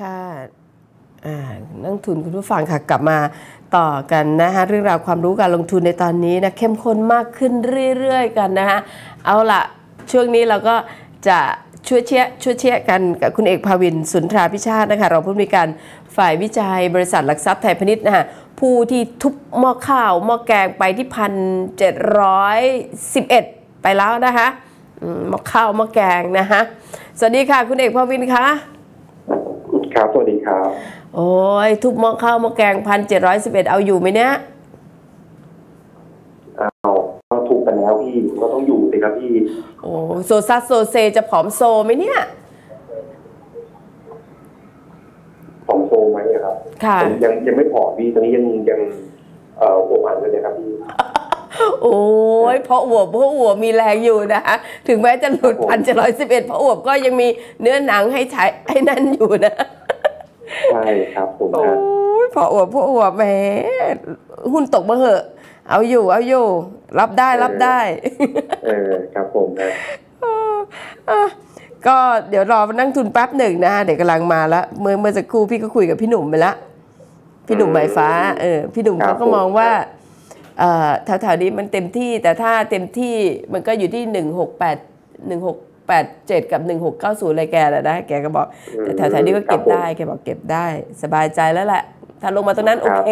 ค่ะนักทุนคุณผู้ฟังค่ะกลับมาต่อกันนะคะเรื่องราวความรู้การลงทุนในตอนนี้นะเข้มข้นมากขึ้นเรื่อยๆ กันนะคะเอาละช่วงนี้เราก็จะช่วยเชียช่วยเชียกันกับคุณเอกภาวินสุนทราพิชาตินะคะรองผู้อำนวยการฝ่ายวิจัยบริษัทหลักทรัพย์ไทยพาณิชย์นะคะผู้ที่ทุบหม้อข้าวหม้อแกงไปที่พันเจ็ดร้อยสิบเอ็ดไปแล้วนะคะอืมหม้อข้าวหม้อแกงนะคะสวัสดีค่ะคุณเอกภาวินคะ ครับ สวัสดีครับ โอ้ย ทุบหม้อข้าวหม้อแกงพันเจ็ดร้อยสิบเอ็ดเอาอยู่ไหมเนี่ยอ้าวก็ถูกกันแล้วพี่ก็ต้องอยู่สิครับพี่ โอ้โซซัสโซเซจะผอมโซไหมเนี่ยของโซไหมอะครับ ค่ะผมยังยังไม่ผอมพี่ตอนนี้ยังยังเอ่อหัวมันเลยนะครับพี่โอ้ยเพราะอวบเพราะอวบมีแรงอยู่นะถึงแม้จะหลุดครับผมพันเจ็ดร้อยสิบเอ็ดเพราะอวบก็ยังมีเนื้อหนังให้ใช้ให้นั่นอยู่นะ ใช่ครับผมโอ้ฮะยเพราะอวบเพราะอวบแหมหุ้นตกมาเหอะ เอาอยู่เอาอยู่ รับได้รับได้ เออครับผมฮะอะก็เดี๋ยวรอนั่งทุนแป๊บหนึ่งนะเดี๋ยวกำลังมาแล้วเมื่อเมื่อสักครู่พี่ก็คุยกับพี่หนุ่มไปละพี่หนุ่มใบฟ้าเออพี่หนุ่มเขาก็มองว่าเอ่อแถวๆนี้มันเต็มที่แต่ถ้าเต็มที่มันก็อยู่ที่หนึ่งหกแปดหนึ่งหก แปดเจ็ดกับหนึ่งหกเก้าศูนย์อะไรแกแหละนะแกก็บอก แต่แถวๆนี้ก็เก็บได้แกบอกเก็บได้ สบายใจแล้วแหละ ถ้าลงมาตรงนั้นโอเค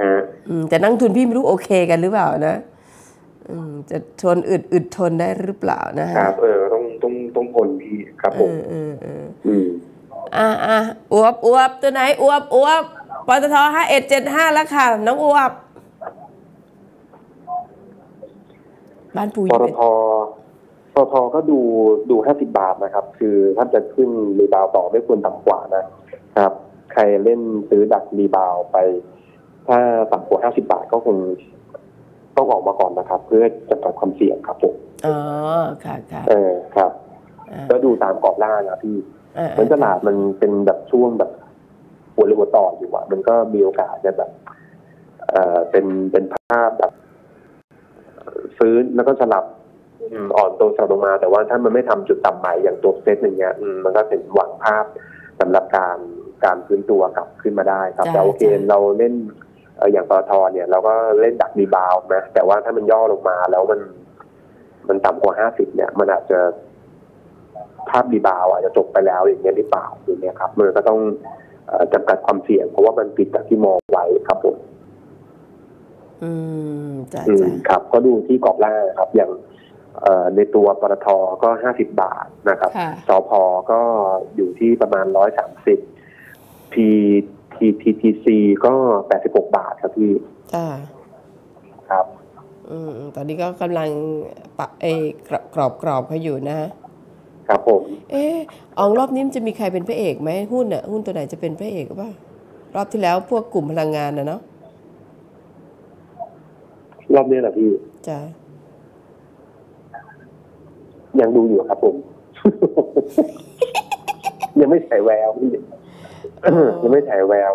ฮะอืมแต่นั่งทุนพี่ไม่รู้โอเคกันหรือเปล่านะอืมจะทนอึดอึดทนได้หรือเปล่านะคฮะรับ เออต้องต้องต้องทนพี่ครับผเอมอเออเอออืมอะอะอวบอวบตัวไหนอวบอวบปตทห้าเอ็ดเจ็ดห้าแล้วค่ะ น้องอวบบ้านปูอปยู่ตท ปตทก็ดูดูห้าสิบบาทนะครับ คือถ้าจะขึ้นรีบาวต่อไม่ควรต่ำกว่านะครับ ใครเล่นซื้อดักรีบาวไป ถ้าต่ำกว่าห้าสิบาทก็คงต้องออกมาก่อนนะครับ เพื่อจำกัดความเสี่ยงครับผมอ๋อค่ะค่ะเออครับอ่าก็ดูตามกรอบล่างนะพี่อ่าเหมือนตลาดมันเป็นแบบช่วงแบบหัวเรือหัวต่ออยู่อะมันก็มีโอกาสจะแบบเอ่อเป็นเป็นภาพแบบ ฟื้นแล้วก็สลับ อืมอ่อนตัวสลับลงมา แต่ว่าถ้ามันไม่ทำจุดต่ำใหม่อย่างตัวเซตอย่างเงี้ยอืมมันก็เป็นหวังภาพสำหรับการการฟื้นตัวกลับขึ้นมาได้ครับแต่โอเคเราเล่นเอ่ออย่างปตทเนี่ยเราก็เล่นดักรีบาวด์นะแต่ว่าถ้ามันย่อลงมาแล้วมัน มันต่ำกว่าห้าสิบเนี่ย มันอาจจะภาพรีบาวด์อาจจะจบไปแล้วอย่างเงี้ยหรือเปล่าอย่างเงี้ยครับมันก็ต้องเอ่อจำกัดความเสี่ยง เพราะว่ามันผิดจากที่มองไว้ครับผมอืมจ้ะอืมจ้ะครับ ก็ดูที่กรอบล่างครับ อย่างเอ่อ ในตัวปตทก็ห้าสิบบาทนะครับค่ะสพก็อยู่ที่ประมาณร้อยสามสิบ PTTTC ก็แปดสิบหกบาทครับพี่จ้ะครับอืมตอนนี้ก็กำลังปะเอกรอบกรอบกรอบเขาอยู่นะครับผมเอออองรอบนี้มันจะมีใครเป็นพระเอกไหมหุ้นอะหุ้นตัวไหนจะเป็นพระเอกหรือเปล่ารอบที่แล้วพวกกลุ่มพลังงานนะเนาะรอบนี้แหละพี่จ้ะ ยังดูอยู่ครับผม ยังไม่ฉายแววพี่ยังไม่ฉายแวว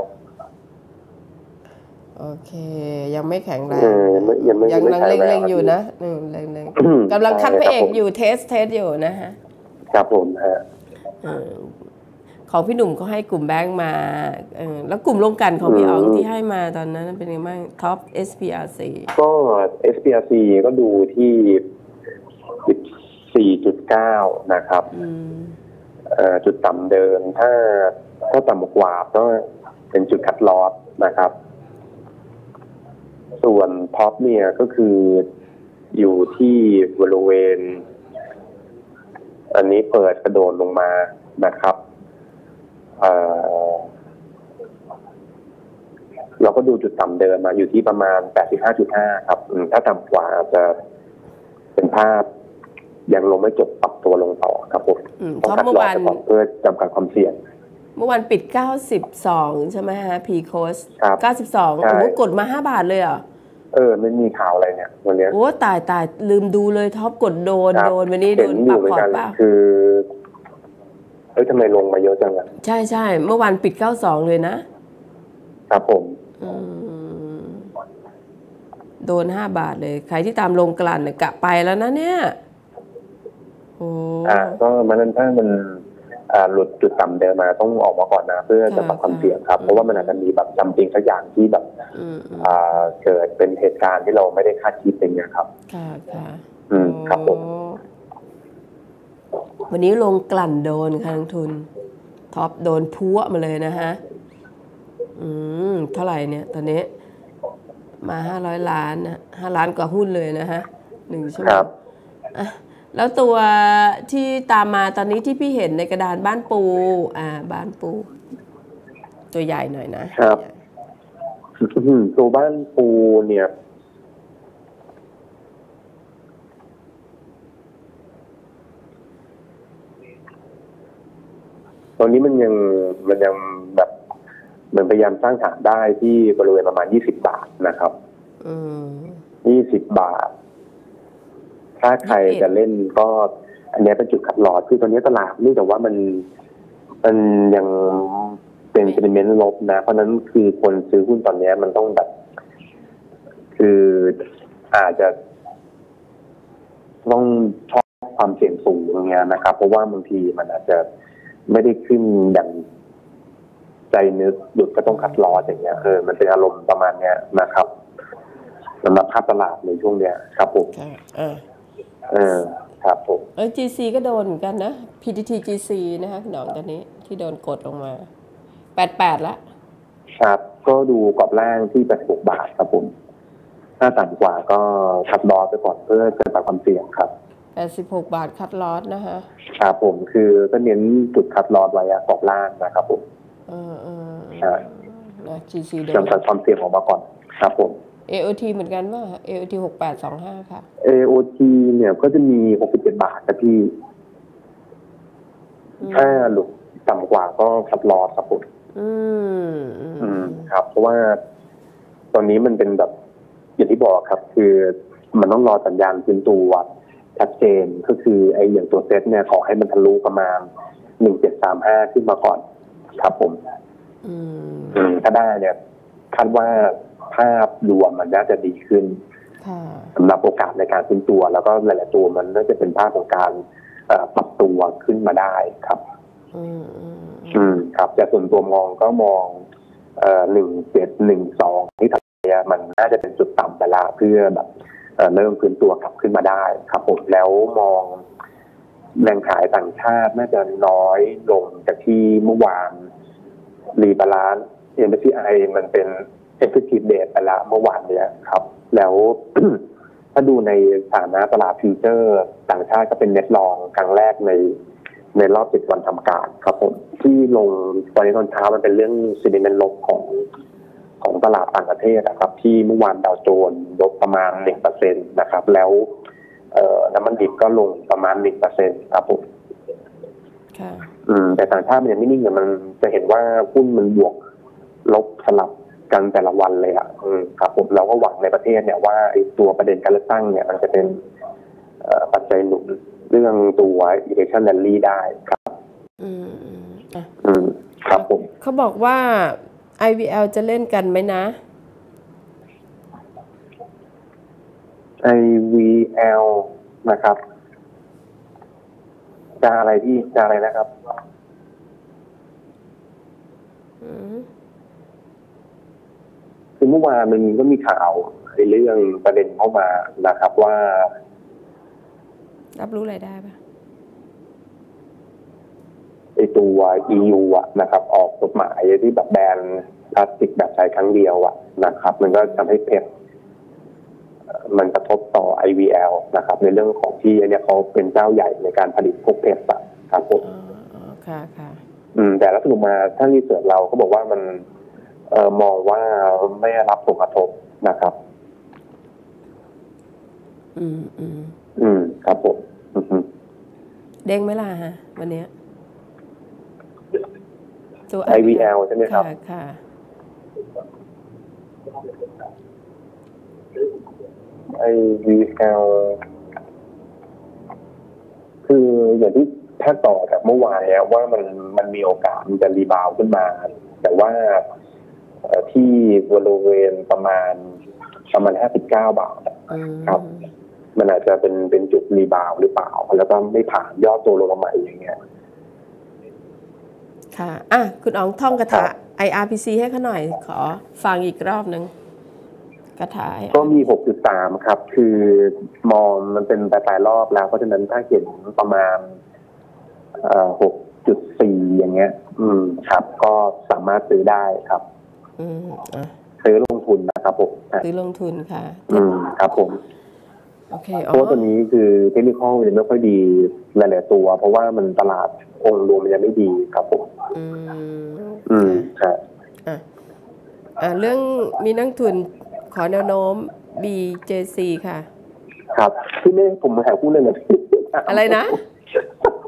โอเค ยังไม่แข็งแรเองอไม่ยังไม่ยังไม่ลังฉายแววเล็งๆอยู่ครับนะอืมเล็งอืมๆกำลังคัดพระเอกใช่ครับผมอยู่เทสเทสอยู่นะฮะครับผมฮะเออของพี่หนุ่มก็ให้กลุ่มแบงก์มาเออแล้วกลุ่มลงกลันของพี่อ๋องที่ให้มาตอนนั้นเป็นยังไงบ้างท็อป SPRC ก็ SPRC ก็ดูที่ 14.9 นะครับอืมเอ่อจุดต่ำเดินถ้าถ้าต่ำกว่าก็เป็นจุดคัดลอสนะครับ ส่วนท็อปเนี่ยก็คืออยู่ที่บริเวณ อันนี้เปิดกระโดดลงมานะครับเอ่อเราก็ดูจุดต่ำเดินมาอยู่ที่ประมาณ 85.5 ครับอืมถ้าต่ำกว่าอาจจะเป็นภาพ ยังลงไม่จบปรับตัวลงต่อครับผมอืมต้อท็งอปคัดเมื่อลอวาสนก่อนเพื่อจำกัดความเสี่ยง เมื่อวานปิด 92 ใช่ไหมฮะ P cost ครับ92ใช่โอ้โหกดมา 5 บาทเลยเหรอเออไม่มีข่าวอะไรเนี่ยวันเนี้ยโอ้ตายตายลืมดูเลยท็อปกดโดนครับโดนวันนี้โดเห็นนอปรัยู่บเหมือพอนร์กัตนเปล่าคือเอ้ยทำไมลงมาเยอะจังอะใช่ใช่เมื่อวานปิด 92 เลยนะ ครับผมอืมโดน 5 บาทเลย ใครที่ตามลงกลั่นเนี่ยกะไปแล้วนะเนี่ยโอ้อ่าก็มันนั้นถ้ามันอ่าหลุดจุดต่ำเดิมมาต้องออกมาก่อนนะเพื่อจะปรับความเสี่ยงครับ เพราะว่ามันอาจจะมีแบบจำจริงสักอย่างที่แบบอืมอืมอ่าเกิดเป็นเหตุการณ์ที่เราไม่ได้คาดคิดอย่างเงี้ยครับ ค่ะค่ะอืมครับผมโอ้วันนี้ลงกลั่นโดนค่ะนักทุน ท็อปโดนพัวมาเลยนะฮะ อืมเท่าไหร่เนี่ยตอนนี้ มาห้าร้อยล้านนะห้าล้านกว่าหุ้นเลยนะฮะหนึ่งชั่วโมครังบอะ แล้วตัวที่ตามมาตอนนี้ที่พี่เห็นในกระดานบ้านปู อ่า บ้านปู ตัวใหญ่หน่อยนะครับอืมตัวบ้านปูเนี่ย ตอนนี้มันยังมันยังแบบเหมือนพยายามสร้างฐานได้ที่บริเวณประมาณ20บาทนะครับอืม20บาท ถ้าใครจะเล่นก็ อันเนี้ยเป็นจุดขัดลอดคือตอนนี้ตลาดเนื่องจากว่ามันมันยังเป็นเซนิเมนต์ลบนะ เพราะฉะนั้นคือคนซื้อหุ้นตอนเนี้ยมันต้องแบบ คืออาจจะต้องชอบความเสี่ยงสูงอย่างเงี้ยนะครับ เพราะว่าบางทีมันอาจจะไม่ได้ขึ้นดังใจนึกหยุดก็ต้องคัดลอสอย่างเงี้ยเออมันเป็นอารมณ์ประมาณเนี้ยนะครับสำหรับภาพตลาดในช่วงเนี้ยครับผมค่ะอ่า เออครับผมเออ GC ก็โดนเหมือนกันนะ PTT GC นะคะคุณหนองตอนนี้ที่โดนกดลงมา88ละครับ ก็ดูกรอบล่างที่86บาทครับผมถ้าต่ำกว่าก็คัดลอสไปก่อนเพื่อจะตัดความเสี่ยงครับ86บาทคัดลอสนะคะครับผมคือก็เน้นจุดคัดลอสไว้อะกรอบล่างนะครับผมเออเออใช่นะ GC โดนจำกัดความเสี่ยงออกมาก่อนครับผม AOT เหมือนกันว่า AOT 6825ค่ะ AOT เนี่ยก็จะมี67บาทนะพี่อืมถ้าหลุดต่ำกว่าก็คัดลอสครับผมอืมอืม อืม ครับ เพราะว่าตอนนี้มันเป็นแบบอย่างที่บอกครับ คือมันต้องรอสัญญาณคืนตัวชัดเจนก็คือไอ้อย่างตัวเซตเนี่ยขอให้มันทะลุประมาณหนึ่งเจ็ดสามห้าขึ้นมาก่อน ครับผม อืมอืมถ้าได้เนี่ยคาดว่า ภาพรวมมันน่าจะดีขึ้นค่ะสำหรับโอกาสในการขึ้นตัว แล้วก็หลาย ๆ ตัวมันน่าจะเป็นภาพของการเอ่อปรับตัวขึ้นมาได้ครับอืมอืมอืมครับแต่ส่วนตัวมองก็มองเอ่อหนึ่งเจ็ดหนึ่งสองที่ทำเนี่ยมันน่าจะเป็นจุดต่ำไปละเพื่อแบบเอ่อเริ่มฟื้นตัวกลับขึ้นมาได้ครับผมแล้วมองแรงขายต่างชาติน่าจะน้อยลงจากที่เมื่อวานรีบาลานซ์เอ็นพีไอมันเป็น เอฟเฟกตีฟเดทไปละเมื่อวานเนี้ยครับ แล้วถ้าดูในฐานะตลาดฟิวเจอร์ต่างชาติก็เป็นเน็ตลองครั้งแรกในในรอบสิบวันทำการครับผมที่ลงตอนนี้ตอนเช้ามันเป็นเรื่องซีนิเมนลบของของตลาดต่างประเทศนะครับ ที่เมื่อวานดาวโจนส์ลบประมาณหนึ่งเปอร์เซ็นตนะครับ แล้วเอ่อน้ำมันดิบก็ลงประมาณหนึ่งเปอร์เซ็นครับผมค่ะอืมแต่ต่างชาติมันยังไม่นิ่งเนี่ยมันจะเห็นว่าหุ้นมันบวกลบสลับ กันแต่ละวันเลยอะอืมครับผมเราก็หวังในประเทศเนี่ยว่าไอ้ตัวประเด็นการเลือกตั้งเนี่ยมันจะเป็นเอ่อปัจจัยหนุนเรื่องตัว election rally ได้ครับ อืมอืมอะอืมครับผมเขาบอกว่า IVL จะเล่นกันไหมนะ IVL นะครับ จะอะไรที่จะอะไรนะครับ อืม คือเมื่อวานมันก็มีข่าวในเรื่องประเด็นเข้ามานะครับว่า รับรู้รายได้ปะไอตัว EU อะนะครับ ออกกฎหมายที่แบบแบนพลาสติกแบบใช้ครั้งเดียวอะนะครับ มันก็ทำให้เพชรเอ่อมันกระทบต่อ IVL นะครับ ในเรื่องของที่อันเนี้ยเขาเป็นเจ้าใหญ่ในการผลิตพวกเพชรอะครับผมอ๋ออ๋อค่ะค่ะ อืม แต่แล้วสรุปมาถ้ารีเสิร์ชเราก็บอกว่ามันเอ่อ มองว่าไม่ได้รับผลกระทบนะครับ อืมอืมอืมครับผมอือฮึเด้งไหมล่ะฮะวันเนี้ยตัว IVL ใช่ไหมครับค่ะค่ะ IVL คืออย่างที่ถ้าต่อจากเมื่อวานเนี่ยว่ามันมันมีโอกาสมันจะรีบาวด์ขึ้นมา แต่ว่าเอ่อ ที่บริเวณประมาณประมาณ59บาทอะอืมครับ มันอาจจะเป็นเป็นจุดรีบาวด์หรือเปล่า แล้วก็ไม่ผ่านยอดตัวลงมาใหม่อย่างเงี้ยค่ะ อะ คุณอ๋องท่องคาถาครับ IRPC ให้เขาหน่อย ขอฟังอีกรอบหนึ่งคาถา IR ก็มี 6.3 ครับ คือมองมันเป็นปลายๆรอบแล้ว เพราะฉะนั้นถ้าเห็นประมาณเอ่อ6.4 อย่างเงี้ย อืม ครับ ก็สามารถซื้อได้ครับ อืมอะซื้อลงทุนนะครับผมอะซื้อลงทุนค่ะ อืมครับผมโอเคเพอ๋อราะว่าตัวนี้คือเทคนิคอลยังไม่ค่อยดีหลายๆตัว เพราะว่ามันตลาดองค์รวมมันยังไม่ดีครับผม อืม อืมค่ะครับอะเรื่องมีนักทุนขอแนวโน้ม BJC ค่ะ ครับพี่ไม่ให้ผมมาหาหุ้นเลยนะอะไรนะ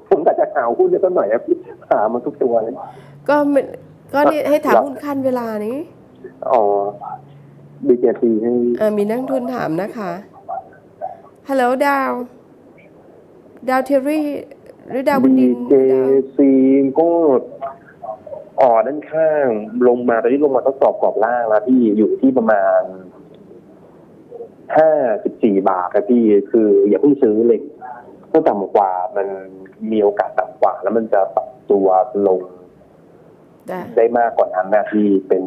ผมก็จะหาหุ้นเลยสักหน่อยครับพี่หามันทุกตัวเลยก็ไม่ ก็นี่ให้ถามครับหุ้นขั้นเวลานี้อ๋อ BJC ให้อะมีนักทุนถามนะคะ ฮัลโหลดาว ดาวเทอรี่ หรือดาวบนดิน BJC ก็อ่อด้านข้างลงมาตอนนี้ลงมาทดสอบกรอบล่างแล้วพี่อยู่ที่ประมาณห้าสิบสี่บาทครับพี่คืออย่าเพิ่งซื้อเลยถ้าต่ำกว่ามันมีโอกาสต่ำกว่า แล้วมันจะปรับตัวลงจ้ะ ได้มากกว่านั้นนะที่เป็น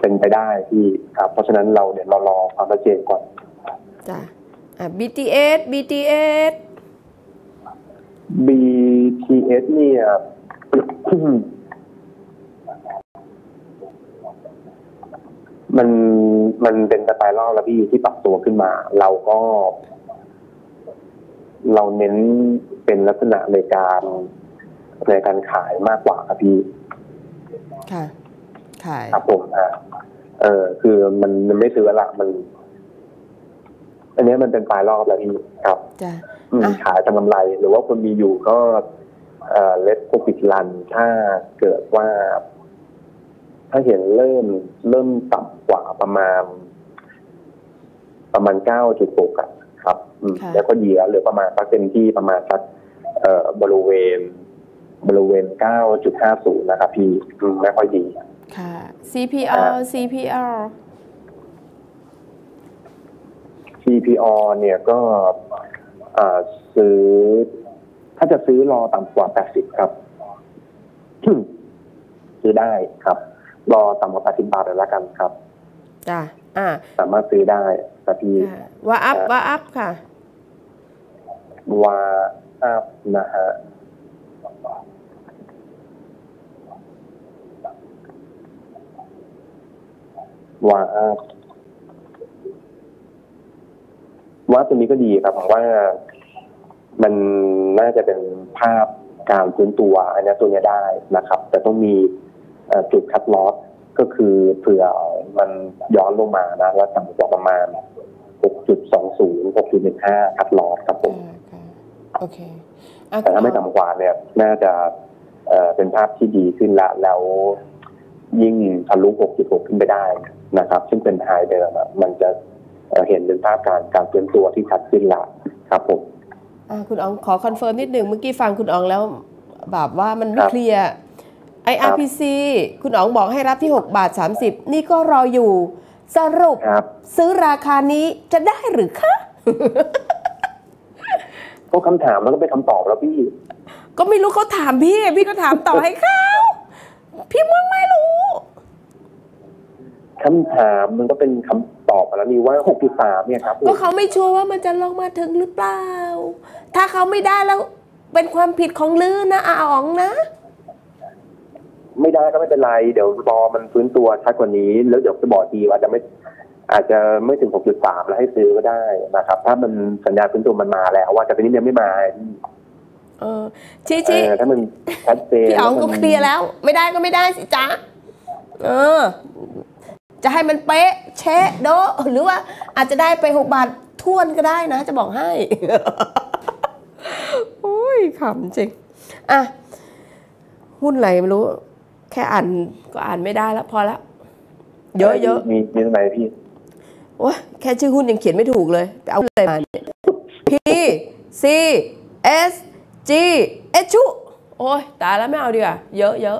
เป็นไปได้ที่ครับ เพราะฉะนั้นเราเนี่ยเรารอความชัดเจนก่อนจ้ะอะ BTS BTS BTS เนี่ยมันมันเป็นสไตล์รอบแล้วพี่ที่ปรับตัวขึ้นมา เราก็ เราเน้นเป็นลักษณะในการ ในการขายมากกว่าครับพี่ ค่ะ ขาย ครับผมอ่าเออ คือมันมันไม่ซื้อละมันอันเนี้ยมันเป็นปลายรอบแล้วพี่ครับจ้ะอืมอะขายทำกำไร หรือว่าคนมีอยู่ก็เอ่อเลสโคปิดรัน ถ้าเกิดว่า ถ้าเห็นเริ่มเริ่มต่ำกว่าประมาณ ประมาณเก้าจุดหกครับอืมค่ะแล้วก็เหยียเหลือประมาณสักเต็มที่ประมาณสักเอ่อบริเวณ บริเวณเก้าจุดห้าศูนย์นะครับพี่อืมไม่ค่อยดี ค่ะ CPR CPR CPO เนี่ยก็เอ่อซื้อ ถ้าจะซื้อรอต่ำกว่า 80 ครับ ซื้อได้ครับ รอต่ำกว่า 80 บาทเลยละกันครับจ้ะอะสามารถซื้อได้แต่พี่ค่ะว่าอัพว่าอัพค่ะวาอัพนะฮะ วาอัพว่าตัวนี้ก็ดีครับผมว่ามันน่าจะเป็นภาพการฟื้นตัว อันนี้ตัวเนี้ยได้นะครับ แต่ต้องมีเอ่อจุดคัดลอสก็คือเผื่อมันย้อนลงมานะแล้วต่ำกว่าประมาณ 6.20 6.15คัดลอสครับผมค่ะค่ะโอเคอะแต่ถ้าไม่ต่ำกว่าเนี่ย น่าจะเอ่อเป็นภาพที่ดีขึ้นละแล้ว ยิ่งทะลุ 6.6 ขึ้นไปได้นะครับ ซึ่งเป็นไฮเดิมอะมันจะเอ่อเห็นเป็นภาพการการฟื้นตัวที่ชัดขึ้นละครับผมอะคุณอ๋องขอคอนเฟิร์มนิดหนึ่งเมื่อกี้ฟังคุณอ๋องแล้วแบบว่ามันไม่ครับเคลียร์ IRPC คุณอ๋องบอกให้รับที่ 6 บาท 30 นี่ก็รออยู่ สรุปครับซื้อราคานี้จะได้หรือคะก็คำถามมันก็เป็นคำตอบแล้วพี่ ก็ไม่รู้เขาถามพี่ พี่ก็ถามต่อให้เขาพี่มึงไม่รู้ คำถามมันก็เป็นคำตอบมาแล้วนี่ว่า 6.3 เนี่ยครับผมก็เขาไม่ชัวร์ว่ามันจะลงมาถึงหรือเปล่า ถ้าเขาไม่ได้แล้วเป็นความผิดของลือนะอาอ๋องนะ ไม่ได้ก็ไม่เป็นไร เดี๋ยวรอมันฟื้นตัวชัดกว่านี้ แล้วเดี๋ยวจะบอกทีว่าอาจจะไม่อาจจะไม่ถึง 6.3 แล้วให้ซื้อก็ได้นะครับ ถ้ามันสัญญาณฟื้นตัวมันมาแล้ว ว่าแต่ตอนนี้ยังไม่มา เออชี้เอชี้อถ้ามันชัดเจนพี่อ๋องก็มันเคลียร์แล้ว ไม่ได้ก็ไม่ได้สิจ๊ะ เออ จะให้มันเป๊ะเชะโดะหรือว่าอาจจะได้ไปหกบาททวนก็ได้นะ จะบอกให้โอ้ยขำจริงอะหุ้นอะไรไม่รู้ แค่อ่านก็อ่านไม่ได้แล้ว พอแล้วเยอะเยอะมีมีตรงไหนพี่โอ้ยแค่ชื่อหุ้นยังเขียนไม่ถูกเลยไปเอาอะไรมาเนี่ย P C S G เอชุโอ้ยตายแล้วไม่เอาดีกว่าเยอะเยอะ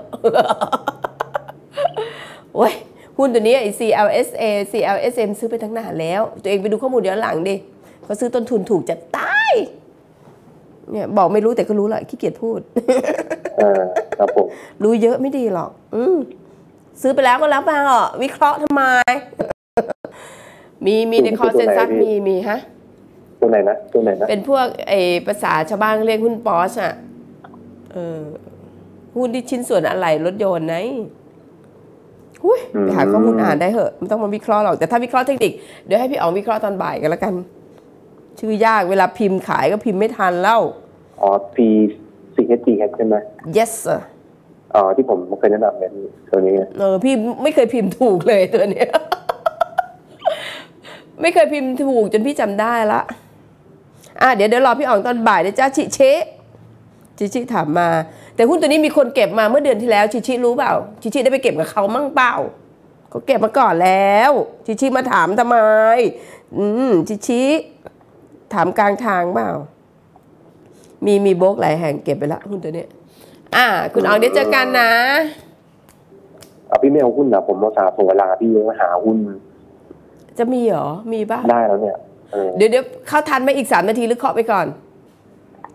โอ้ย หุ้นตัวนี้ไอ้ CLSA CLSM ซื้อไปทั้งนานแล้ว ตัวเองไปดูข้อมูลย้อนหลังดิเขาซื้อต้นทุนถูกจะตายเนี่ยบอกไม่รู้แต่ก็รู้แหละขี้เกียจพูดเออครับผมรู้เยอะไม่ดีหรอก อืมซื้อไปแล้วก็แล้วไปเหรอวิเคราะห์ทำไม มีมีในคอเซนซัสมีมีฮะตัวไหนนะตัวไหนนะเป็นพวกไอภาษาชาวบ้านเรียกหุ้นปอชอะเออหุ้นที่ชิ้นส่วนอะไรรถยนต์ไงหุ้ย ไปหาข้อมูลอ่านได้เหอะไม่ต้องมาวิเคราะห์หรอกแต่ถ้าวิเคราะห์เทคนิคเดี๋ยวให้พี่อ๋องวิเคราะห์ตอนบ่ายกันแล้วกัน ชื่อยากเวลาพิมพ์ขายก็พิมพ์ไม่ทันแล้วอ๋อ P C H G H ใช่ไหม yes sir อ๋อที่ผมเคยแนะนำเนี่ยตัวนี้ไงเออพี่ไม่เคยพิมพ์ถูกเลยตัวเนี้ยไม่เคยพิมพ์ถูกจนพี่จำได้ละอะเดี๋ยวเดี๋ยวรอพี่อ๋องตอนบ่ายนะจ้าชิเชะชิชิถามมา แต่หุ้นตัวนี้มีคนเก็บมาเมื่อเดือนที่แล้วชิชิรู้เปล่าชิชิได้ไปเก็บกับเขามั่งเปล่าเขาเก็บมาก่อนแล้วชิชิมาถามทำไม อืมชิชิถามกลางทางเปล่า มีมีโบรกหลายแห่งเก็บไปแล้วหุ้นตัวเนี้ยอะคุณอ๋องเดี๋ยวเจอกันนะเอาพี่ไม่เอาหุ้นนะผมมาสาส่งเวลาพี่ยังหาหุ้น จะมีเหรอ มีป่ะ ได้แล้วเนี่ยเออเดี๋ยวเดี๋ยวเข้าทันไหมอีกสามนาทีหรือเคาะไปก่อน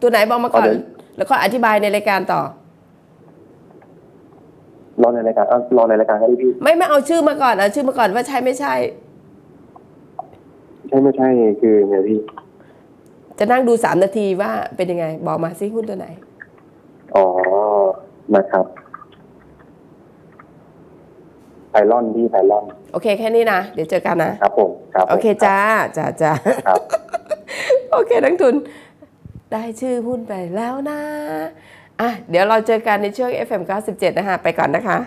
ตัวไหนบอกมาก่อนเอาเดี๋ยว แล้วก็อธิบายในรายการต่อ รอในรายการเอารอในรายการก็ได้พี่ ไม่ไม่เอาชื่อมาก่อนเอาชื่อมาก่อนว่าใช่ไม่ใช่ ใช่ไม่ใช่คือไงพี่ จะนั่งดูสามนาทีว่าเป็นยังไง บอกมาซิหุ้นตัวไหน อ๋อนะครับไพลอนพี่ไพลอน โอเคแค่นี้นะ เดี๋ยวเจอกันนะ ครับผม ครับผมโอเคจ้า จ้าจ้าครับโอเคนักทุน ได้ชื่อหุ้นไปแล้วนะอะเดี๋ยวเราเจอกันในช่วง FM 97นะคะ ไปก่อนนะคะ